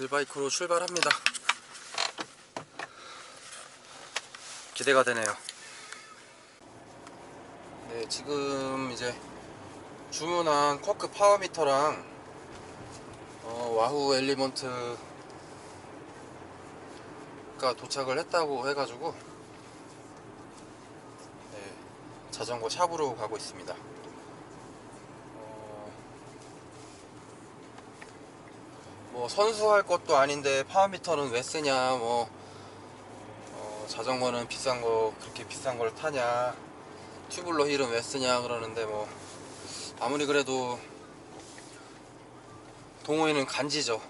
길바이크로 출발합니다. 기대가 되네요. 네, 지금 이제 주문한 쿼크 파워미터랑 어, 와후 엘리먼트가 도착을 했다고 해가지고 네, 자전거 샵으로 가고 있습니다. 뭐 선수할 것도 아닌데 파워미터는 왜 쓰냐 뭐 어, 자전거는 비싼 거 그렇게 비싼 걸 타냐 튜블러 힐은 왜 쓰냐 그러는데 뭐 아무리 그래도 동호회는 간지죠.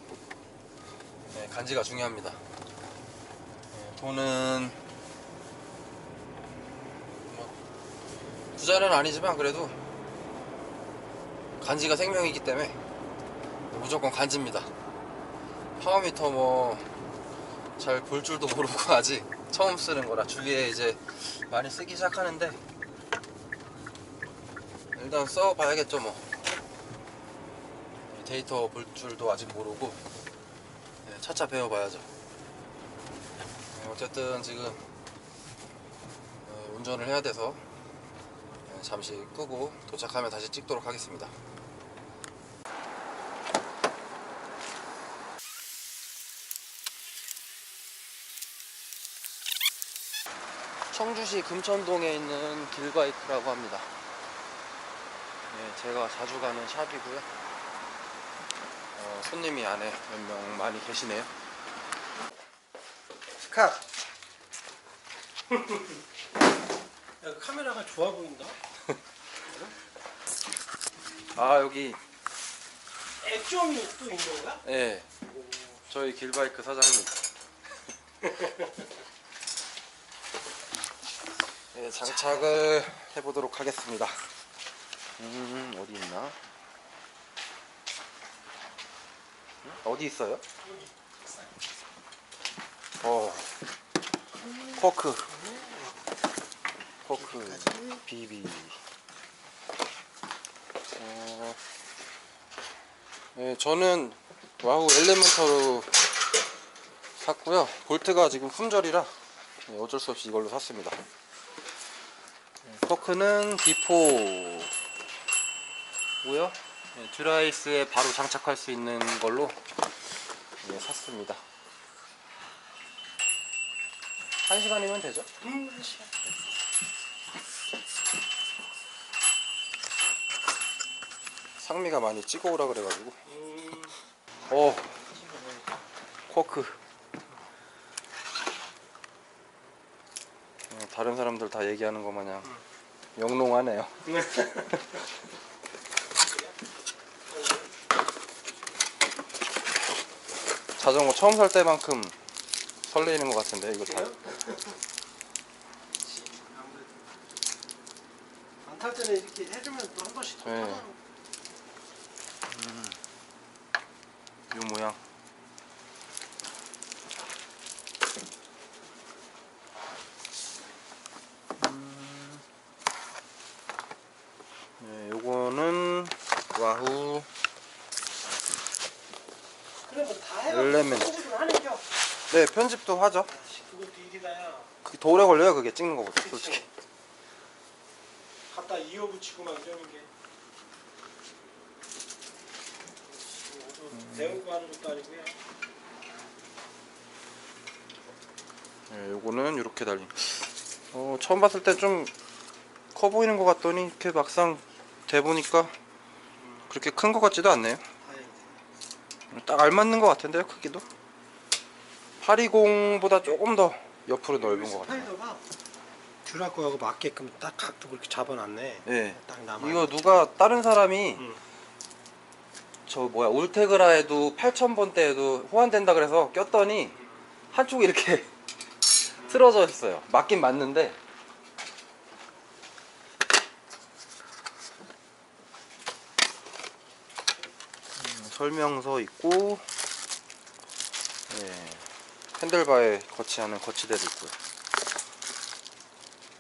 네, 간지가 중요합니다. 네, 돈은 뭐 부자는 아니지만 그래도 간지가 생명이기 때문에 무조건 간지입니다 파워미터 뭐 잘 볼 줄도 모르고 아직 처음 쓰는 거라 주위에 이제 많이 쓰기 시작하는데 일단 써봐야겠죠 뭐. 데이터 볼 줄도 아직 모르고 네, 차차 배워봐야죠. 네, 어쨌든 지금 어, 운전을 해야 돼서 네, 잠시 끄고 도착하면 다시 찍도록 하겠습니다 청주시 금천동에 있는 길바이크라고 합니다. 네, 제가 자주 가는 샵이고요. 어, 손님이 안에 몇 명 많이 계시네요. 스캅. 야, 카메라가 좋아 보인다. 아 여기 액정이 또 있는 거야? 예 저희 길바이크 사장님. 네, 장착을 해보도록 하겠습니다. 음 어디 있나? 음? 어디 있어요? 어 쿼크 쿼크 BB 어, 네, 저는 와우 엘레멘터로 샀고요. 볼트가 지금 품절이라 네, 어쩔 수 없이 이걸로 샀습니다. 네, 쿼크는 D4고요. 네, 드라이스에 바로 장착할 수 있는 걸로 네, 샀습니다. 한 시간이면 되죠? 음, 시간. 상미가 많이 찍어오라 그래가지고 음, 어 쿼크 어, 다른 사람들 다 얘기하는 거 마냥 영롱하네요 자전거 처음 살 때만큼 설레이는 것 같은데 이거 다 그래요? 안탈 때는 이렇게 해주면 또 한 번씩 더 네. 타더라고. 이 모양 음. 네, 요거는 와후 그래 뭐다 해가 엘레멘트. 편집을 하는겨. 네 편집도 하죠 아씨, 그것도 일이다야. 그게 더 오래 걸려요 그게 찍는 거보다 솔직히 갖다 이어붙이고 막 이러는 게. 음. 배우고 하는 것도 아니고요. 네, 요거는 이렇게 달린 어, 처음 봤을 때 좀 커 보이는 것 같더니 이렇게 막상 대보니까 그렇게 큰 것 같지도 않네요. 딱 알맞는 것 같은데요 크기도 820보다 조금 더 옆으로 넓은 것 같아요 스파이더가 듀라 거하고 맞게끔 딱 각도 그렇게 잡아놨네. 예. 딱 남아. 이거 누가 다른 사람이 응. 저 뭐야 울테그라에도 8000번대에도 호환된다 그래서 꼈더니 한쪽이 이렇게 틀어져 있어요 맞긴 맞는데 설명서 있고 예, 핸들바에 거치하는 거치대도 있고요.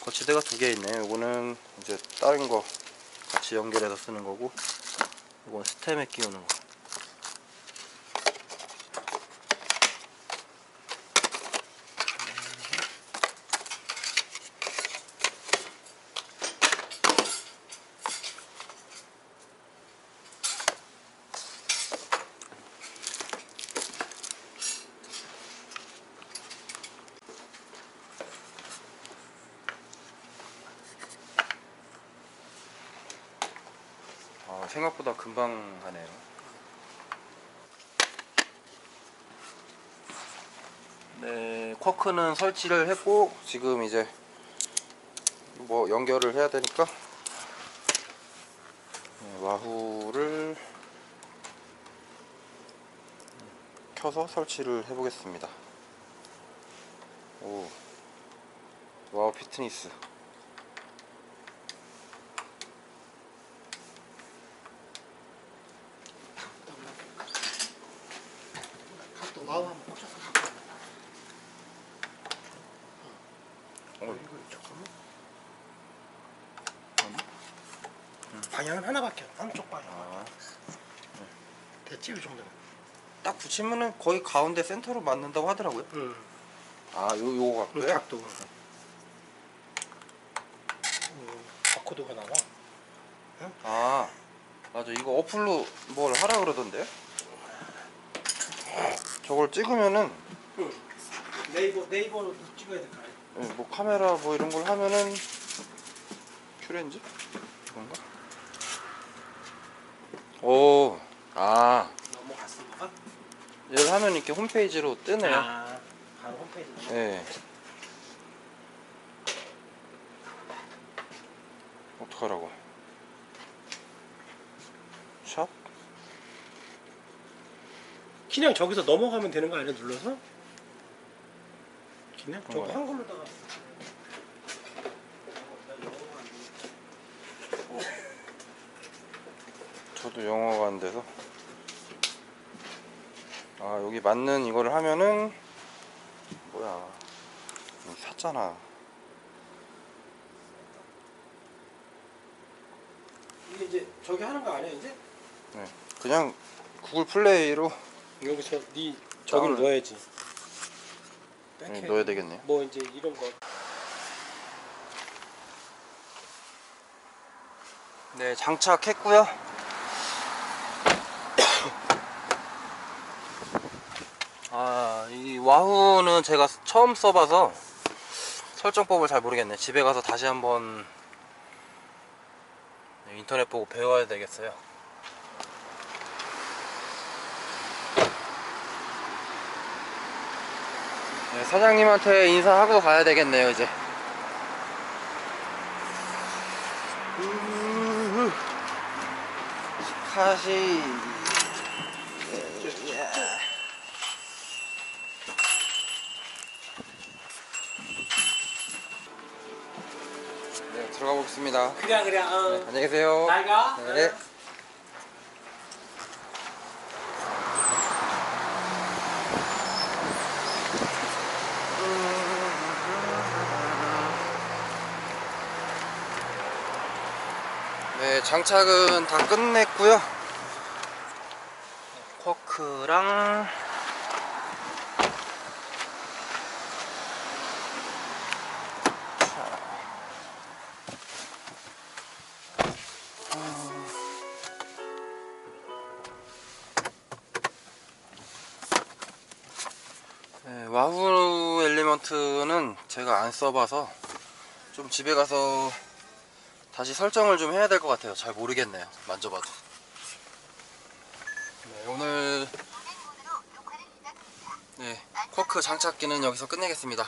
거치대가 두 개 있네요. 이거는 이제 다른 거 같이 연결해서 쓰는 거고 이건 스템에 끼우는 거 생각보다 금방 하네요. 네, 쿼크는 설치를 했고 지금 이제 뭐 연결을 해야 되니까 네, 와후를 켜서 설치를 해보겠습니다. 오, 와우 피트니스. 또 와우 한번 꽂혀서 어, 이거 잠깐만 방향은 하나밖에 안 한쪽 방향. 아, 됐지 이 정도면 딱 붙이면은 거의 가운데 센터로 맞는다고 하더라고요. 응. 아, 요 요거 그 같고요. 각도 음, 바코드가 나와? 아, 맞아. 이거 어플로 뭘 하라 그러던데. 저걸 찍으면은 네이버 네이버로 찍어야 아니야 예, 뭐 카메라 뭐 이런 걸 하면은 큐렌즈? 이건가? 오, 아, 넘어갔어 뭐가? 얘를 하면 이렇게 홈페이지로 뜨네요. 아 바로 홈페이지 예. 어떡하라고? 샵? 그냥 저기서 넘어가면 되는 거 아니야 눌러서? 그냥 저거 뭐야? 한글로다가 저도 영어가 안 돼서. 아, 여기 맞는 이거를 하면은 뭐야? 여기 샀잖아. 이게 이제 저기 하는 거 아니야 이제? 네. 그냥 구글 플레이로 여기서 네 저기를 다운을- 넣어야지 네, 백해. 넣어야 되겠네요. 뭐 이제 이런 거 네, 장착했고요. 아, 이 와후는 제가 처음 써봐서 설정법을 잘 모르겠네. 집에 가서 다시 한번 네, 인터넷 보고 배워야 되겠어요. 네, 사장님한테 인사하고 가야 되겠네요, 이제. 우후. 스카시 네 들어가 보겠습니다 그냥 그냥 어. 네, 안녕히 계세요 가 네. 네, 장착은 다 끝냈고요. 쿼크랑 엘리먼트는 제가 안 써봐서 좀 집에 가서 다시 설정을 좀 해야 될 것 같아요. 잘 모르겠네요. 만져봐도. 네, 오늘 네, 쿼크 장착기는 여기서 끝내겠습니다.